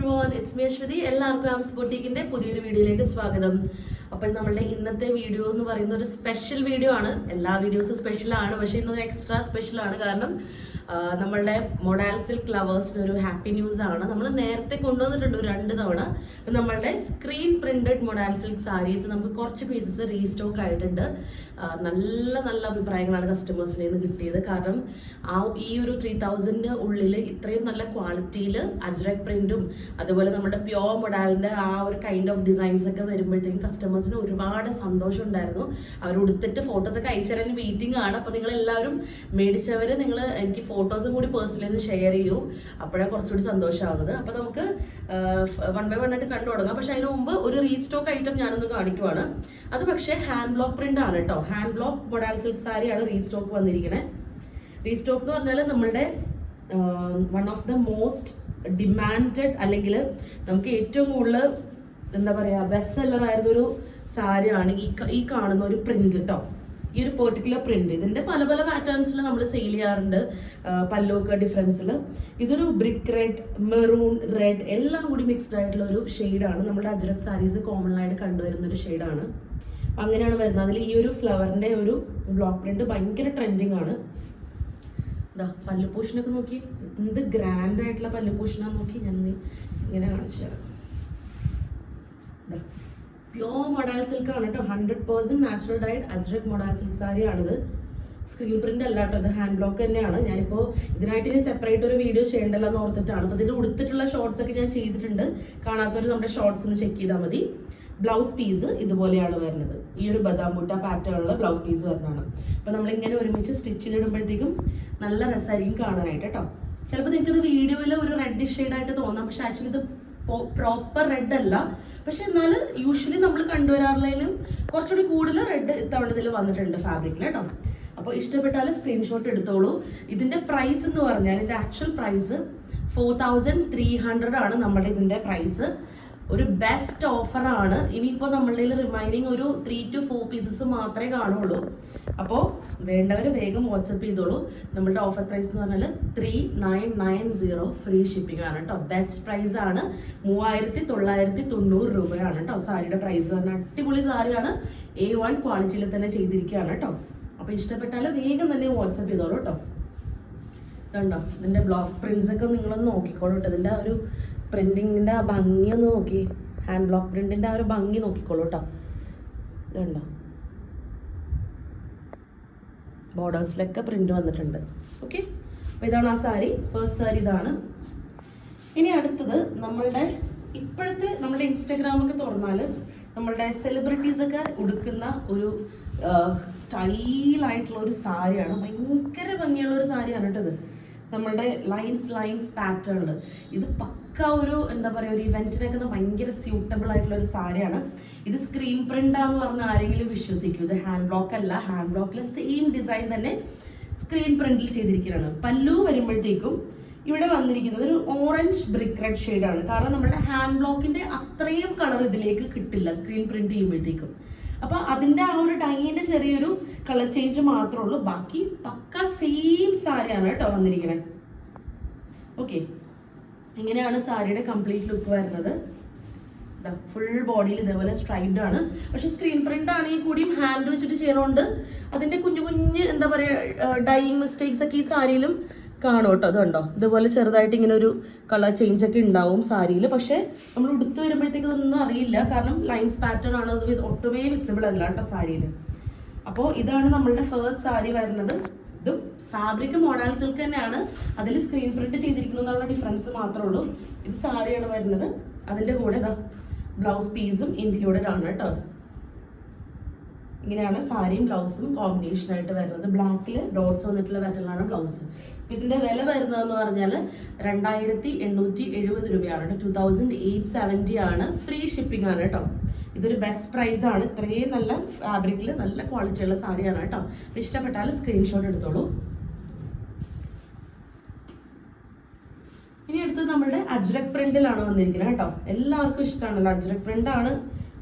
Everyone it's me Aswathy എല്ലാവർക്കും arms ബൊട്ടീക്കിന്റെ പുതിയൊരു വീഡിയോയിലേക്ക് സ്വാഗതം. അപ്പോൾ നമ്മളുടെ ഇന്നത്തെ വീഡിയോ എന്ന് പറയുന്ന ഒരു സ്പെഷ്യൽ വീഡിയോ ആണ്. എല്ലാ വീഡിയോസും സ്പെഷ്യൽ ആണ് പക്ഷേ ഇന്നൊരു എക്സ്ട്രാ സ്പെഷ്യൽ ആണ്. കാരണം നമ്മളുടെ മൊഡാൽ സിൽക്ക് ലവേഴ്സിന് ഒരു ഹാപ്പി ന്യൂസ് ആണ് നമ്മൾ നേരത്തെ കൊണ്ടുവന്നിട്ടുണ്ട് രണ്ട് തവണ. അപ്പം നമ്മളുടെ screen printed modal silk sarees നമുക്ക് കുറച്ച് പീസസ് റീസ്റ്റോക്ക് ആയിട്ടുണ്ട്. നല്ല നല്ല അഭിപ്രായങ്ങളാണ് കസ്റ്റമേഴ്സിനെ നിന്ന് കിട്ടിയത്. കാരണം ആ ഈ ഒരു ത്രീ തൗസൻഡിന് ഉള്ളിൽ ഇത്രയും നല്ല ക്വാളിറ്റിയിൽ അജ്രക് പ്രിന്റും അതുപോലെ നമ്മുടെ പ്യോർ മൊഡാലിന്റെ ആ ഒരു കൈൻഡ് ഓഫ് ഡിസൈൻസ് ഒക്കെ വരുമ്പോഴത്തേക്കും കസ്റ്റമേഴ്സിന് ഒരുപാട് സന്തോഷം ഉണ്ടായിരുന്നു. അവർ ഉടുത്തിട്ട് ഫോട്ടോസ് ഒക്കെ അയച്ചു തരാൻ വെയിറ്റിംഗ് ആണ്. അപ്പോൾ നിങ്ങൾ എല്ലാവരും മേടിച്ചവർ നിങ്ങൾ എനിക്ക് ഫോട്ടോസും കൂടി പേഴ്സണലി ഒന്ന് ഷെയർ ചെയ്യൂ. അപ്പോഴാണ് കുറച്ചുകൂടി സന്തോഷമാകുന്നത് അപ്പോൾ നമുക്ക് വൺ ബൈ വൺ ആയിട്ട് കണ്ടു തുടങ്ങാം. പക്ഷെ അതിന് മുമ്പ് ഒരു റീസ്റ്റോക്ക് ഐറ്റം ഞാനൊന്ന് കാണിക്കുവാണ്. അത് പക്ഷേ ഹാൻഡ് ബ്ലോക്ക് പ്രിന്റ് ആണ് കേട്ടോ ഹാൻഡ് ബ്ലോക്ക് മൊഡാൽ സിൽക്ക് സാരിയാണ് റീസ്റ്റോക്ക് വന്നിരിക്കുന്നത് റീസ്റ്റോക്ക് എന്ന് പറഞ്ഞാൽ നമ്മളുടെ one of the most demanded അല്ലെങ്കിൽ നമുക്ക് ഏറ്റവും കൂടുതൽ എന്താ പറയുക ബെസ്റ്റ് സെല്ലർ ആയിരുന്നൊരു സാരിയാണ് ഈ ഈ കാണുന്ന ഒരു പ്രിന്റ് കേട്ടോ ഈ ഒരു പെർട്ടിക്കുലർ പ്രിന്റ് ഇതിന്റെ പല പല പാറ്റേൺസിൽ നമ്മൾ സെയിൽ ചെയ്യാറുണ്ട്. പല്ലൊക്കെ ഡിഫറൻസിൽ ഇതൊരു ബ്രിക്ക് റെഡ് മെറൂൺ റെഡ് എല്ലാം കൂടി മിക്സ്ഡ് ആയിട്ടുള്ള ഒരു ഷെയ്ഡാണ് നമ്മുടെ അജ്രക് സാരീസ് കോമൺ ആയിട്ട് കണ്ടുവരുന്ന ഒരു ഷെയ്ഡാണ് അങ്ങനെയാണ് വരുന്നത്. അതിൽ ഈ ഒരു ഫ്ലവറിന്റെ ഒരു ബ്ലോക്ക് പ്രിന്റ് ഭയങ്കര ട്രെൻഡിങ് ആണ്. ഇതാ പല്ലുപൂഷനൊക്കെ നോക്കി. എന്ത് ഗ്രാൻഡ് ആയിട്ടുള്ള പല്ലു പല്ലുപൂഷനാന്ന് നോക്കി ഞാൻ ഇങ്ങനെ കാണിച്ചു തരാം. പ്യോർ മൊഡാൽ സിൽക്ക് ആണ് കേട്ടോ. Hundred percent natural dyed ajrak modal silk sari ആണിത് സ്ക്രീൻ പ്രിന്റ് അല്ല കേട്ടോ ഇത് ഹാൻഡ് ബ്ലോക്ക് തന്നെയാണ്. ഞാനിപ്പോൾ ഇതിനായിട്ട് ഇനി സെപ്പറേറ്റ് ഒരു വീഡിയോ ചെയ്യേണ്ടല്ലോ എന്ന് ഓർത്തിട്ടാണ്. അപ്പോൾ ഇതിന്റെ ഉടുത്തിട്ടുള്ള ഷോർട്സ് ഒക്കെ ഞാൻ ചെയ്തിട്ടുണ്ട്. കാണാത്തവർ നമ്മുടെ ഷോർട്സ് ഒന്ന് ചെക്ക് ചെയ്താൽ മതി. ബ്ലൗസ് പീസ് ഇതുപോലെയാണ് വരുന്നത്. ഈ ഒരു ബദാം ബുട്ട പാറ്റേണുള്ള ബ്ലൗസ് പീസ് വരുന്നതാണ്. അപ്പോൾ നമ്മളിങ്ങനെ ഒരുമിച്ച് സ്റ്റിച്ച് ചെയ്തിടുമ്പോഴത്തേക്കും നല്ല രസമായിരിക്കും കാണാനായിട്ട് കേട്ടോ. ചിലപ്പോൾ നിങ്ങൾക്ക് ഇത് വീഡിയോയിൽ ഒരു റെഡ് ആയിട്ട് തോന്നാം. പക്ഷെ ആക്ച്വലി ഇത് പ്രോപ്പർ റെഡ് അല്ല. പക്ഷെ എന്നാൽ യൂഷ്വലി നമ്മൾ കണ്ടുവരാറുള്ളതിലും കുറച്ചുകൂടി കൂടുതൽ റെഡ് ഇത്തവണ ഇതിൽ വന്നിട്ടുണ്ട് ഫാബ്രിക്കിൽ കേട്ടോ. അപ്പോൾ ഇഷ്ടപ്പെട്ടാൽ സ്ക്രീൻഷോട്ട് എടുത്തോളൂ. ഇതിന്റെ പ്രൈസ് എന്ന് പറഞ്ഞാൽ ഇതിന്റെ actual price four thousand three hundred ആണ് നമ്മുടെ ഇതിന്റെ പ്രൈസ് ഒരു ബെസ്റ്റ് ഓഫറാണ് ഇനിയിപ്പോൾ നമ്മളുടെ റിമൈനിങ് ഒരു ത്രീ ടു ഫോർ പീസസ് മാത്രമേ കാണുള്ളൂ. അപ്പോൾ വേണ്ടവർ വേഗം വാട്സപ്പ് ചെയ്തോളൂ. നമ്മളുടെ ഓഫർ പ്രൈസ് എന്ന് പറഞ്ഞാൽ three nine nine zero free shipping ആണ് കേട്ടോ ബെസ്റ്റ് പ്രൈസ് ആണ് മൂവായിരത്തി തൊള്ളായിരത്തി തൊണ്ണൂറ് രൂപയാണ് കേട്ടോ സാരിയുടെ പ്രൈസ് പറഞ്ഞാൽ അടിപൊളി സാരിയാണ്. എ വൺ ക്വാളിറ്റിയിൽ തന്നെ ചെയ്തിരിക്കുകയാണ് കേട്ടോ അപ്പോൾ ഇഷ്ടപ്പെട്ടാൽ വേഗം തന്നെ വാട്സപ്പ് ചെയ്തോളൂ കേട്ടോ ഇതുണ്ടോ? ഇതിന്റെ ബ്ലോക്ക് പ്രിന്റ്സ് ഒക്കെ നിങ്ങളൊന്ന് നോക്കിക്കോളൂ കേട്ടോ ഇതിന്റെ ആ ഒരു പ്രിന്റിങ്ങിന്റെ ആ ഭംഗി ഒന്ന് നോക്കി ഹാൻഡ് ബ്ലോക്ക് പ്രിന്റിന്റെ ആ ഒരു ഭംഗി നോക്കിക്കോളൂ കേട്ടോ ഇതുണ്ടോ? ബോർഡേഴ്സിലൊക്കെ പ്രിന്റ് വന്നിട്ടുണ്ട്. ഓക്കെ അപ്പോൾ ഇതാണ് ആ സാരി. ഫസ്റ്റ് സാരി ഇതാണ്. ഇനി അടുത്തത് നമ്മളുടെ ഇപ്പോഴത്തെ നമ്മുടെ ഇൻസ്റ്റാഗ്രാമൊക്കെ തുറന്നാൽ നമ്മളുടെ സെലിബ്രിറ്റീസ് ഒക്കെ ഉടുക്കുന്ന ഒരു സ്റ്റൈലായിട്ടുള്ള ഒരു സാരിയാണ്. ഭയങ്കര ഭംഗിയുള്ള ഒരു സാരിയാണ് കേട്ടോ ഇത്. നമ്മളുടെ ലൈൻസ് ലൈൻസ് പാറ്റേണിൽ ഇത് പക്ക ഒരു എന്താ പറയുക ഒരു ഇവന്റിനൊക്കെ ഭയങ്കര സ്യൂട്ടബിൾ ആയിട്ടുള്ള ഒരു സാരിയാണ്. ഇത് സ്ക്രീൻ പ്രിന്റ് ആന്ന് പറഞ്ഞ ആരെങ്കിലും വിശ്വസിക്കും. ഇത് ഹാൻഡ് ബ്ലോക്ക് അല്ല. ഹാൻഡ് ബ്ലോക്കിലെ സെയിം ഡിസൈൻ തന്നെ സ്ക്രീൻ പ്രിന്റിൽ ചെയ്തിരിക്കുകയാണ് പല്ലു വരുമ്പോഴത്തേക്കും ഇവിടെ വന്നിരിക്കുന്നത് ഒരു ഓറഞ്ച് ബ്രിക്ക് റെഡ് ഷെയ്ഡാണ് കാരണം നമ്മുടെ ഹാൻഡ് ബ്ലോക്കിന്റെ അത്രയും കളർ ഇതിലേക്ക് കിട്ടില്ല സ്ക്രീൻ പ്രിന്റ് ചെയ്യുമ്പോഴത്തേക്കും. അപ്പൊ അതിന്റെ ആ ഒരു ഡൈന്റെ ചെറിയൊരു കളർ ചേഞ്ച് മാത്രമേ ഉള്ളൂ. ബാക്കി പക്ക സെയിം സാരിയാണ് കേട്ടോ വന്നിരിക്കുന്നത് ഓക്കെ ഇങ്ങനെയാണ് സാരിയുടെ കംപ്ലീറ്റ് ലുക്ക് വരുന്നത്. ഫുൾ ബോഡിയിൽ ഇതേപോലെ സ്ട്രൈപ്ഡ് ആണ്. പക്ഷെ സ്ക്രീൻ പ്രിന്റ് ആണെങ്കിൽ കൂടിയും ഹാൻഡ് വെച്ചിട്ട് ചെയ്യണോണ്ട് അതിന്റെ കുഞ്ഞു കുഞ്ഞ് എന്താ പറയുക ഡൈയിങ് മിസ്റ്റേക്സ് ഒക്കെ ഈ സാരിയിലും കാണും കേട്ടോ. അതുണ്ടോ ഇതുപോലെ ചെറുതായിട്ട് ഇങ്ങനെ ഒരു കളർ ചേഞ്ച് ഒക്കെ ഉണ്ടാവും സാരിയിൽ പക്ഷേ നമ്മൾ ഉടുത്ത് വരുമ്പോഴത്തേക്ക് ഇതൊന്നും അറിയില്ല. കാരണം ലൈൻസ് പാറ്റേൺ ആണ്. അത് ഒട്ടുമേ വിസിബിൾ അല്ല കേട്ടോ സാരിയിൽ അപ്പോൾ ഇതാണ് നമ്മളുടെ ഫേസ്റ്റ് സാരി വരുന്നത്. ഇതും ഫാബ്രിക് മോഡൽ സിൽക്ക് തന്നെയാണ്. അതിൽ സ്ക്രീൻ പ്രിന്റ് ചെയ്തിരിക്കുന്നു എന്നുള്ള ഡിഫറൻസ് മാത്രമേ ഉള്ളൂ. ഇത് സാരിയാണ് വരുന്നത്. അതിന്റെ കൂടെ ബ്ലൗസ് പീസും ഇൻക്ലൂഡഡ് ആണ് കേട്ടോ. ഇങ്ങനെയാണ് സാരിയും ബ്ലൗസും കോമ്പിനേഷൻ ആയിട്ട് വരുന്നത്. ബ്ലാക്കിൽ ഡോട്ട്സ് വന്നിട്ടുള്ള പാറ്റേണാണ് ബ്ലൗസ് ഇതിന്റെ വില വരുന്നതെന്ന് പറഞ്ഞാൽ രണ്ടായിരത്തി എണ്ണൂറ്റി എഴുപത് രൂപയാണ്. ടു തൗസൻഡ് എയ്റ്റ് സെവന്റി ആണ്. ഫ്രീ ഷിപ്പിംഗ് ആണ് കേട്ടോ. ഇതൊരു ബെസ്റ്റ് പ്രൈസ് ആണ്. ഇത്രയും നല്ല ഫാബ്രിക്കിൽ നല്ല ക്വാളിറ്റി ഉള്ള സാരിയാണ് കേട്ടോ. അപ്പൊ ഇഷ്ടപ്പെട്ടാൽ സ്ക്രീൻഷോട്ട് എടുത്തോളൂ. ഇനി അടുത്തത് നമ്മുടെ അജ്രക് പ്രിന്റിലാണ് വന്നിരിക്കുന്നത് കേട്ടോ. എല്ലാവർക്കും ഇഷ്ടമാണല്ലോ അജ്രക് പ്രിന്റ് ആണ്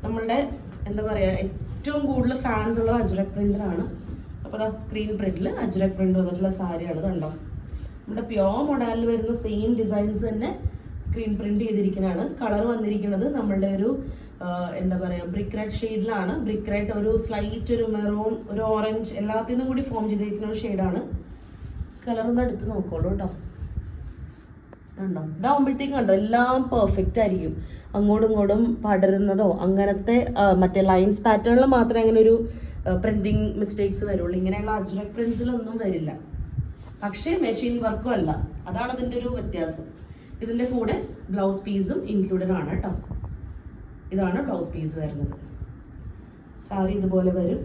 നമ്മളുടെ എന്താ പറയുക ഏറ്റവും കൂടുതൽ ഫാൻസ് ഉള്ളത് അജ്രക് പ്രിന്റിലാണ് അപ്പോൾ അതാ സ്ക്രീൻ പ്രിന്റിൽ അജ്രക് പ്രിന്റ് വന്നിട്ടുള്ള സാരിയാണ് കണ്ടോ. നമ്മുടെ പ്യോർ മോഡലിൽ വരുന്ന സെയിം ഡിസൈൻസ് തന്നെ സ്ക്രീൻ പ്രിന്റ് ചെയ്തിരിക്കുന്നതാണ്. കളർ വന്നിരിക്കുന്നത് നമ്മളുടെ ഒരു ആ, എന്താ പറയുക ബ്രിക്ക് റെഡ് ഷെയ്ഡിലാണ് ബ്രിക്ക് റെഡ് ഒരു സ്ലൈറ്റ് ഒരു മെറൂൺ ഒരു ഓറഞ്ച് എല്ലാത്തിനും കൂടി ഫോം ചെയ്തിരിക്കുന്ന ഒരു ഷെയ്ഡാണ് കളർ ഒന്ന് എടുത്ത് നോക്കോളൂ കേട്ടോ. കണ്ടോ? ഇതാവുമ്പോഴത്തേക്കും കണ്ടോ? എല്ലാം പെർഫെക്റ്റ് ആയിരിക്കും. അങ്ങോട്ടും ഇങ്ങോട്ടും പടരുന്നതോ അങ്ങനത്തെ മറ്റേ ലൈൻസ് പാറ്റേണിൽ മാത്രമേ അങ്ങനെ ഒരു പ്രിന്റിങ് മിസ്റ്റേക്സ് വരുള്ളൂ. ഇങ്ങനെയുള്ള അജ്രക് പ്രിന്റ്സിലൊന്നും വരില്ല. പക്ഷേ മെഷീൻ വർക്കും അല്ല. അതാണ് അതിന്റെ ഒരു വ്യത്യാസം. ഇതിന്റെ കൂടെ ബ്ലൗസ് പീസും ഇൻക്ലൂഡഡ് ആണ് കേട്ടോ. ഇതാണ് ബ്ലൗസ് പീസ് വരുന്നത്. സാരി ഇതുപോലെ വരും.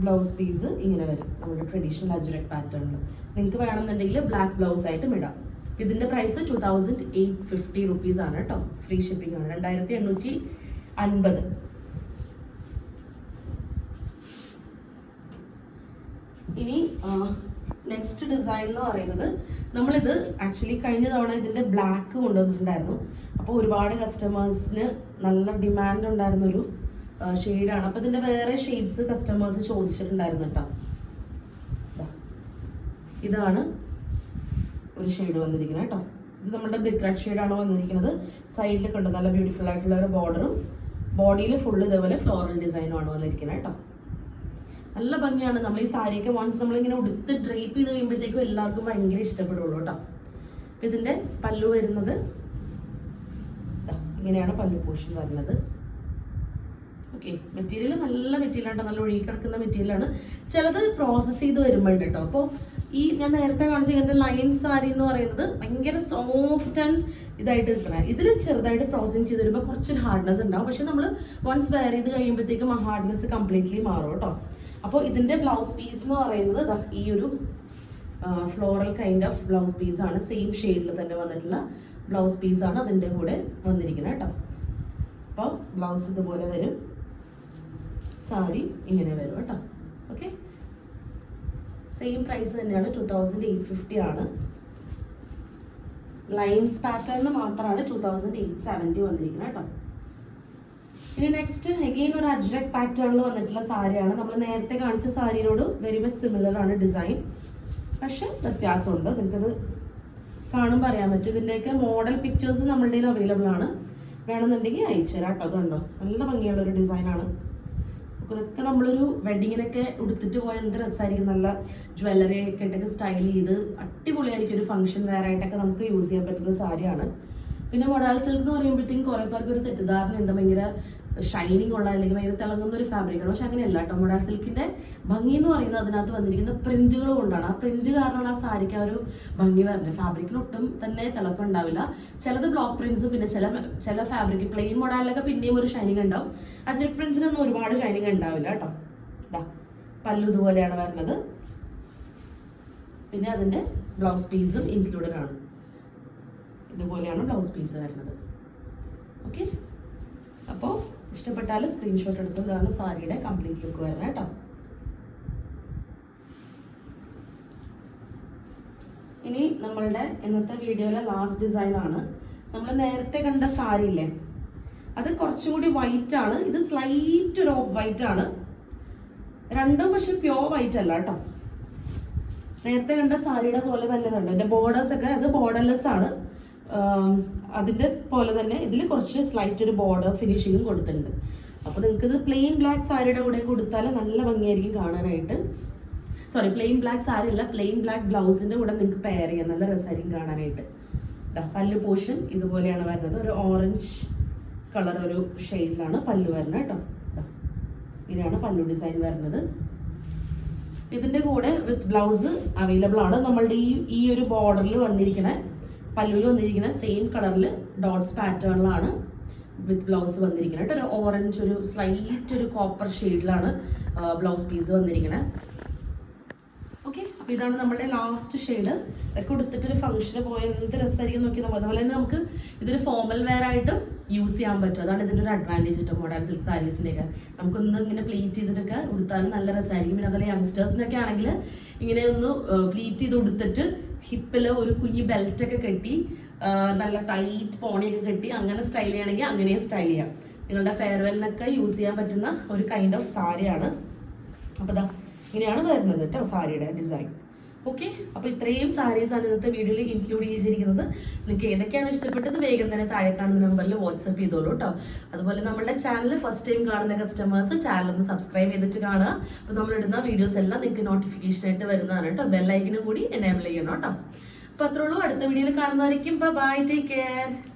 ബ്ലൗസ് പീസ് ഇങ്ങനെ വരും. നമ്മുടെ ട്രഡീഷണൽ അജുരക് പാറ്റേണിൽ നിങ്ങൾക്ക് വേണമെന്നുണ്ടെങ്കിൽ ബ്ലാക്ക് ബ്ലൗസ് ആയിട്ടും ഇടാം. ഇതിന്റെ price two thousand eight fifty rupees ആണ് കേട്ടോ ഫ്രീ ഷിപ്പിംഗ് ആണ്. രണ്ടായിരത്തി എണ്ണൂറ്റി അൻപത്. ഇനി നെക്സ്റ്റ് ഡിസൈൻ എന്ന് പറയുന്നത് നമ്മളിത് ആക്ച്വലി കഴിഞ്ഞ തവണ ഇതിന്റെ ബ്ലാക്ക് കൊണ്ടുവന്നിട്ടുണ്ടായിരുന്നു. അപ്പോൾ ഒരുപാട് കസ്റ്റമേഴ്സിന് നല്ല ഡിമാൻഡ് ഉണ്ടായിരുന്ന ഒരു ഷെയ്ഡാണ് അപ്പൊ ഇതിന്റെ വേറെ ഷെയ്ഡ്സ് കസ്റ്റമേഴ്സ് ചോദിച്ചിട്ടുണ്ടായിരുന്നു കേട്ടോ ഇതാണ് ഒരു ഷെയ്ഡ് വന്നിരിക്കുന്നത് കേട്ടോ ഇത് നമ്മുടെ ബ്രിക്ക് റെഡ് ഷെയ്ഡാണ് വന്നിരിക്കുന്നത്. സൈഡിൽ കണ്ട് നല്ല ബ്യൂട്ടിഫുൾ ആയിട്ടുള്ള ഒരു ബോർഡറും ബോഡിയിൽ ഫുൾ ഇതേപോലെ ഫ്ലോറൽ ഡിസൈനും ആണ് വന്നിരിക്കുന്നത് കേട്ടോ നല്ല ഭംഗിയാണ്. നമ്മൾ ഈ സാരിയൊക്കെ വൺസ് നമ്മളിങ്ങനെ ഉടുത്ത് ഡ്രേപ്പ് ചെയ്ത് കഴിയുമ്പോഴത്തേക്കും എല്ലാവർക്കും ഭയങ്കര ഇഷ്ടപ്പെടുള്ളൂ കേട്ടോ ഇതിന്റെ പല്ലു വരുന്നത് ഇങ്ങനെയാണ് പല്ലു പോഷൻ വരുന്നത്. ഓക്കെ മെറ്റീരിയൽ നല്ല മെറ്റീരിയൽ ആണ് നല്ല ഒഴുകി കിടക്കുന്ന മെറ്റീരിയലാണ് ചിലത് പ്രോസസ്സ് ചെയ്ത് വരുമ്പോഴുണ്ട് കേട്ടോ അപ്പോൾ ഈ ഞാൻ നേരത്തെ കാണിച്ച എന്റെ ലൈൻ സാരി എന്ന് പറയുന്നത് ഭയങ്കര സോഫ്റ്റ് ആൻഡ് ഇതായിട്ട് കിട്ടണ ഇതിൽ ചെറുതായിട്ട് പ്രോസസ്സിങ് ചെയ്ത് വരുമ്പോൾ കുറച്ചൊരു ഹാർഡ്നെസ് ഉണ്ടാവും. പക്ഷെ നമ്മൾ വൺസ് വെയർ ചെയ്ത് കഴിയുമ്പോഴത്തേക്കും ആ ഹാർഡ്നെസ് കംപ്ലീറ്റ്ലി മാറും കേട്ടോ അപ്പോൾ ഇതിന്റെ ബ്ലൗസ് പീസ് എന്ന് പറയുന്നത് ഈ ഒരു floral kind of blouse piece ആണ്. സെയിം ഷെയ്ഡിൽ തന്നെ വന്നിട്ടുള്ള ബ്ലൗസ് പീസാണ് അതിന്റെ കൂടെ വന്നിരിക്കുന്നത് കേട്ടോ. അപ്പോൾ ബ്ലൗസ് ഇതുപോലെ വരും. സാരി ഇങ്ങനെ വരും കേട്ടോ. ഓക്കെ സെയിം പ്രൈസ് തന്നെയാണ് ടു തൗസൻഡ് എയ്റ്റ് ഫിഫ്റ്റി ആണ്. ലൈൻസ് പാറ്റേണിന് മാത്രമാണ് ടു തൗസൻഡ് എയ്റ്റ് സെവന്റി വന്നിരിക്കുന്നത് കേട്ടോ. ഇനി നെക്സ്റ്റ് അഗെയിൻ ഒരു അജ്രക് പാറ്റേണിൽ വന്നിട്ടുള്ള സാരിയാണ്. നമ്മൾ നേരത്തെ കാണിച്ച സാരിയോട് വെരി മച്ച് സിമിലർ ആണ് ഡിസൈൻ പക്ഷെ വ്യത്യാസമുണ്ട്. നിങ്ങൾക്കത് കാണുമ്പോൾ അറിയാൻ പറ്റും. ഇതിന്റെയൊക്കെ മോഡൽ പിക്ചേഴ്സ് നമ്മളുടെ കയ്യിൽ അവൈലബിൾ ആണ്. വേണമെന്നുണ്ടെങ്കിൽ അയച്ചു തരാം കേട്ടോ. അതുണ്ടോ? നല്ല ഭംഗിയുള്ള ഒരു ഡിസൈനാണ് ഇതൊക്കെ നമ്മളൊരു വെഡിങ്ങിനൊക്കെ ഉടുത്തിട്ട് പോയ എന്ത് രസമായിരിക്കും? നല്ല ജ്വല്ലറി ഒക്കെ ഇട്ടൊക്കെ സ്റ്റൈൽ ചെയ്ത് അടിപൊളിയായിരിക്കും. ഒരു ഫംഗ്ഷൻ വെയർ ആയിട്ടൊക്കെ നമുക്ക് യൂസ് ചെയ്യാൻ പറ്റുന്ന സാരിയാണ്. പിന്നെ മൊഡാൽ സിൽക്ക് എന്ന് പറയുമ്പോഴത്തേക്കും കുറെ പേർക്ക് ഒരു തെറ്റിദ്ധാരണ ഉണ്ട് ഭയങ്കര ഷൈനിങ് ഉള്ള അല്ലെങ്കിൽ ഭയങ്കര തിളങ്ങുന്ന ഒരു ഫാബ്രിക്കാണ് പക്ഷെ അങ്ങനെയല്ല കേട്ടോ. മൊഡാൽ സിൽക്കിന്റെ ഭംഗി എന്ന് പറയുന്നത് അതിനകത്ത് വന്നിരിക്കുന്ന പ്രിന്റുകൾ കൊണ്ടാണ്. ആ പ്രിന്റ് കാരണമാണ് ആ സാരിക്ക് ആ ഒരു ഭംഗി വരുന്നത്. ഫാബ്രിക്കിന് ഒട്ടും തന്നെ തിളക്കം ഉണ്ടാവില്ല. ചിലത് ബ്ലോക്ക് പ്രിന്റ്സ് പിന്നെ ചില ചില ഫാബ്രിക് പ്ലെയിൻ മോഡലിലൊക്കെ പിന്നെയും ഒരു ഷൈനിങ് ഉണ്ടാവും. ജെറ്റ് പ്രിന്റ്സിനൊന്നും ഒരുപാട് ഷൈനിങ് ഉണ്ടാവില്ല കേട്ടോ. പല്ലു ഇതുപോലെയാണ് വരുന്നത്. പിന്നെ അതിന്റെ ബ്ലൗസ് പീസും ഇൻക്ലൂഡഡ് ആണ്. ഇതുപോലെയാണ് ബ്ലൗസ് പീസ് വരുന്നത്. ഓക്കെ അപ്പോൾ ഇഷ്ടപ്പെട്ടാൽ സ്ക്രീൻഷോട്ട് എടുത്തു ഇതാണ് സാരിയുടെ കംപ്ലീറ്റ് ലുക്ക് വരുന്നത് കേട്ടോ. ഇനി നമ്മളുടെ ഇന്നത്തെ വീഡിയോയിലെ ലാസ്റ്റ് ഡിസൈൻ ആണ്. നമ്മൾ നേരത്തെ കണ്ട സാരി ഇല്ലേ? അത് കുറച്ചും കൂടി വൈറ്റ് ആണ്. ഇത് സ്ലൈറ്റ് ഒരു ഓഫ് വൈറ്റ് ആണ്. രണ്ടും പക്ഷെ പ്യോർ വൈറ്റ് അല്ല കേട്ടോ. നേരത്തെ കണ്ട സാരിയുടെ പോലെ തന്നെ കണ്ടു? എന്റെ ബോർഡേഴ്സ് ഒക്കെ അത് ബോർഡർലെസ് ആണ്. ആം, അതിന്റെ പോലെ തന്നെ ഇതിൽ കുറച്ച് സ്ലൈറ്റ് ഒരു ബോർഡർ ഫിനിഷിങ്ങും കൊടുത്തിട്ടുണ്ട്. അപ്പോൾ നിങ്ങൾക്ക് ഇത് പ്ലെയിൻ ബ്ലാക്ക് സാരിയുടെ കൂടെ കൊടുത്താൽ നല്ല ഭംഗിയായിരിക്കും കാണാനായിട്ട്. സോറി പ്ലെയിൻ ബ്ലാക്ക് സാരി അല്ല പ്ലെയിൻ ബ്ലാക്ക് ബ്ലൗസിന്റെ കൂടെ നിങ്ങൾക്ക് പെയർ ചെയ്യാം. നല്ല രസമായിരിക്കും കാണാനായിട്ട്. പല്ല് പോർഷൻ ഇതുപോലെയാണ് വരുന്നത്. ഒരു ഓറഞ്ച് കളർ ഒരു ഷെയ്ഡിലാണ് പല്ല് വരുന്നത് കേട്ടോ. ഇതാണ് പല്ലു ഡിസൈൻ വരുന്നത്. ഇതിന്റെ കൂടെ വിത്ത് ബ്ലൗസ് അവൈലബിൾ ആണ്. നമ്മളുടെ ഈ ഈ ഒരു ബോർഡറിൽ വന്നിരിക്കുന്ന പല്ലുവിൽ വന്നിരിക്കുന്ന സെയിം കളറിൽ ഡോട്ട്സ് പാറ്റേണിലാണ് വിത്ത് ബ്ലൗസ് വന്നിരിക്കുന്നത് ഒരു ഓറഞ്ച് ഒരു സ്ലൈറ്റ് ഒരു കോപ്പർ ഷെയ്ഡിലാണ് ബ്ലൗസ് പീസ് വന്നിരിക്കുന്നത് ഓക്കെ അപ്പൊ ഇതാണ് നമ്മുടെ ലാസ്റ്റ് ഷെയ്ഡ് ഇതൊക്കെ ഒരു ഫംഗ്ഷന് പോയ എന്ത് രസമായിരിക്കും നോക്കി. നമ്മൾ അതുപോലെ തന്നെ നമുക്ക് ഇതൊരു ഫോമൽ വെയർ ആയിട്ടും യൂസ് ചെയ്യാൻ പറ്റും. അതാണ് ഇതിന്റെ ഒരു അഡ്വാന്റേജ് കേട്ടോ മോഡൽ സിൽക്ക് സാരീസിലേക്ക് നമുക്കൊന്ന് ഇങ്ങനെ പ്ലീറ്റ് ചെയ്തിട്ടൊക്കെ ഉടുത്താലും നല്ല രസമായിരിക്കും പിന്നെ അതുപോലെ യങ്സ്റ്റേഴ്സിനൊക്കെ ആണെങ്കിൽ ഇങ്ങനെ ഒന്ന് പ്ലീറ്റ് ചെയ്ത് ഉടുത്തിട്ട് ഹിപ്പിൽ ഒരു കുഞ്ഞി ബെൽറ്റ് ഒക്കെ കെട്ടി നല്ല ടൈറ്റ് പോണിയൊക്കെ കെട്ടി അങ്ങനെ സ്റ്റൈൽ ചെയ്യണമെങ്കിൽ അങ്ങനെയും സ്റ്റൈൽ ചെയ്യാം. നിങ്ങളുടെ ഫെയർവെല്ലിനൊക്കെ യൂസ് ചെയ്യാൻ പറ്റുന്ന ഒരു കൈൻഡ് ഓഫ് സാരിയാണ്. അപ്പോൾ ഇതാ ഇങ്ങനെയാണ് വരുന്നത് കേട്ടോ സാരിയുടെ ഡിസൈൻ ഓക്കെ അപ്പോൾ ഇത്രയും സാരീസ് ആണ് ഇന്നത്തെ വീഡിയോയിൽ ഇൻക്ലൂഡ് ചെയ്തിരിക്കുന്നത്. നിങ്ങൾക്ക് ഏതൊക്കെയാണ് ഇഷ്ടപ്പെട്ടത് വേഗം തന്നെ താഴെ കാണുന്ന നമ്പറിൽ വാട്സപ്പ് ചെയ്തോളൂ കേട്ടോ അതുപോലെ നമ്മുടെ ചാനൽ ഫസ്റ്റ് ടൈം കാണുന്ന കസ്റ്റമേഴ്സ് ചാനൽ ഒന്ന് സബ്സ്ക്രൈബ് ചെയ്തിട്ട് കാണുക. അപ്പോൾ നമ്മളിടുന്ന വീഡിയോസ് എല്ലാം നിങ്ങൾക്ക് നോട്ടിഫിക്കേഷൻ ആയിട്ട് വരുന്നതാണ് കേട്ടോ ബെല്ലൈക്കിനും കൂടി എനേബിൾ ചെയ്യണം കേട്ടോ അപ്പോൾ അത്രേ ഉള്ളൂ. അടുത്ത വീഡിയോയിൽ കാണുന്നതായിരിക്കും ബൈ ടേക്ക് കെയർ